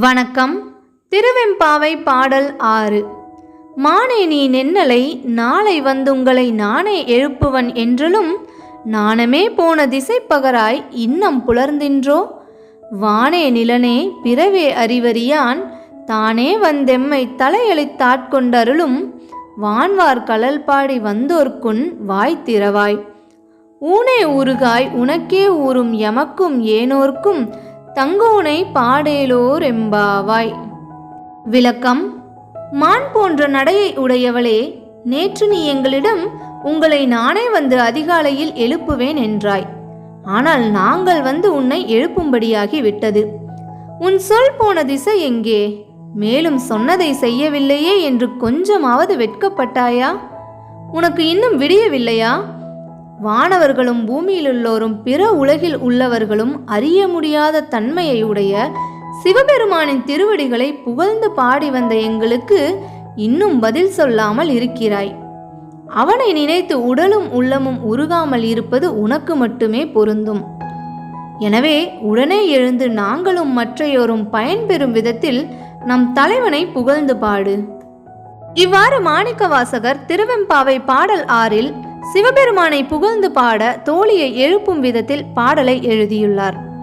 வணக்கம். திருவெம்பாவை பாடல் ஆறு. மானே நீ நென்னலை நாளை வந்துங்களை நானே எழுப்புவன் என்றலும் நாணமே போன திசை பகராய் இன்னம் புலர்ந்தின்றோ? வானே நிலனே பிறவே அறிவறியான் தானே வந்தெம்மை தலையளித்தாட்கொண்டருளும் வான்வார் கலல் பாடி வந்தோர்க்குன் வாய் திறவாய் ஊனே ஊறுகாய் உனக்கே ஊறும் எமக்கும் ஏனோர்க்கும் தங்கோனை பாடேலோர் எம்பாவாய். விளக்கம் மான் போன்ற நடையை உடையவளே நேற்று நீ எங்களிடம் உங்களை நானே வந்து அதிகாலையில் எழுப்புவேன் என்றாய். ஆனால் நாங்கள் வந்து உன்னை எழுப்பும்படியாகி விட்டது. உன் சொல் போன திசை எங்கே? மேலும் சொன்னதை செய்யவில்லையே என்று கொஞ்சமாவது வெட்கப்பட்டாயா? உனக்கு இன்னும் விடியவில்லையா? வானவர்களும் பூமியிலுள்ளோரும் பிற உலகில் உள்ளவர்களும் அறிய முடியாத தன்மையை உடைய சிவபெருமானின் திருவடிகளை புகழ்ந்து பாடி வந்த எங்களுக்கு இன்னும் பதில் சொல்லாமல் இருக்கிறாய். அவனை நினைத்து உடலும் உள்ளமும் உருகாமல் இருப்பது உனக்கு மட்டுமே பொருந்தும். எனவே உடனே எழுந்து நாங்களும் மற்றையோரும் பயன்பெறும் விதத்தில் நம் தலைவனை புகழ்ந்து பாடு. இவ்வாறு மாணிக்கவாசகர் திருவெம்பாவை பாடல் ஆறில் சிவபெருமானை புகழ்ந்து பாட தோழியை எழுப்பும் விதத்தில் பாடலை எழுதியுள்ளார்.